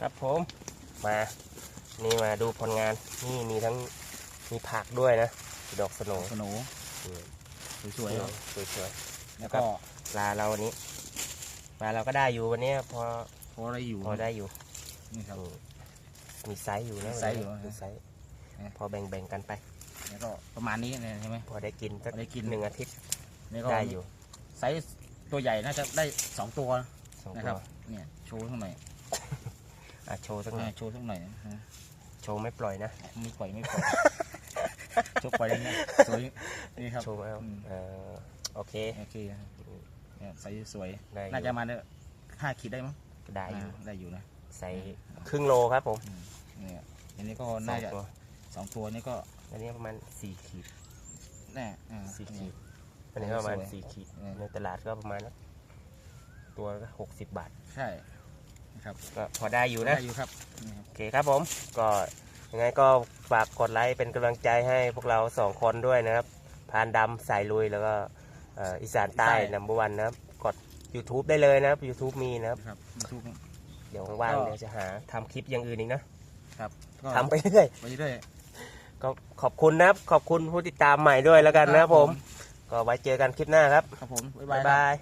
ครับผมมานี่มาดูผลงานนี่มีทั้งมีผักด้วยนะดอกสโหนสโหนอืมสวยๆครับสวยแล้วก็ๆปลาเราวันนี้ปลาเราก็ได้อยู่วันนี้พอพออะไรอยู่พอได้อยู่นี่ครับอืมมีไซส์อยู่นะมีไซส์อยู่ มีไซส์นะพอแบ่งๆกันไป แล้วก็ประมาณนี้เนี่ยใช่ไหมพอได้กินสักพอได้กินหนึ่งอาทิตย์นี่ก็ได้อยู่ ไซส์ตัวใหญ่น่าจะได้สองตัวสองนะตัครับวเนี่ยโชว์สักหน่ อยอะโชว์สักหน่อยอ่าโชว์สักหน่อยนะฮะโชว์ไม่ปล่อยนะไม่ปล่อยไม่ปล่อยโชว์ปล่อยอย่างเงี้ยสวยนี่ครับโชว์เอาอืมเออโอเคโอเคครับเนี่ยไซส์สวยได้อยู่น่าจะมาเนี่ยห้าขีดได้มั้งได้อยู่อ่าได้อยู่นะใส่ครึ่งโลครับผมเนี่ยอันนี้ก็สอน่างจะตัวสองตัวนี่ก็อันนี้ประมาณสี่ขีดแน่อ่าสี่ขีเนี่ยดอันนี้ก็ประมาณสวยสี่ขีดเออในตลาดก็ประมาณตัวก็หกสิบบาท ใช่นะ ครับก็พอได้อยู่นะได้อยู่ครับนี่ครับโอเคครับผมก็ยังไงก็ฝากกดไลค์เป็นกำลังใจให้พวกเราสองคนด้วยนะครับพานดำสายลุยแล้วก็เอ่ออีสานใต้นัมเบอร์วันนะครับกด YouTube ได้เลยนะครับ YouTube มีนะครับครับยูทูบเดี๋ยวว่างก็ๆเดี๋ยวจะหาทำคลิปอย่างอื่นอีกนะครับก็ทำไปเรื่อยไปเรื่อยก็ขอบคุณนะครับ ขอบคุณผู้ติดตามใหม่ด้วยแล้วกันนะครับผม ก็ไว้เจอกันคลิปหน้าครับ ครับผม บ๊ายบ๊ายบาบายย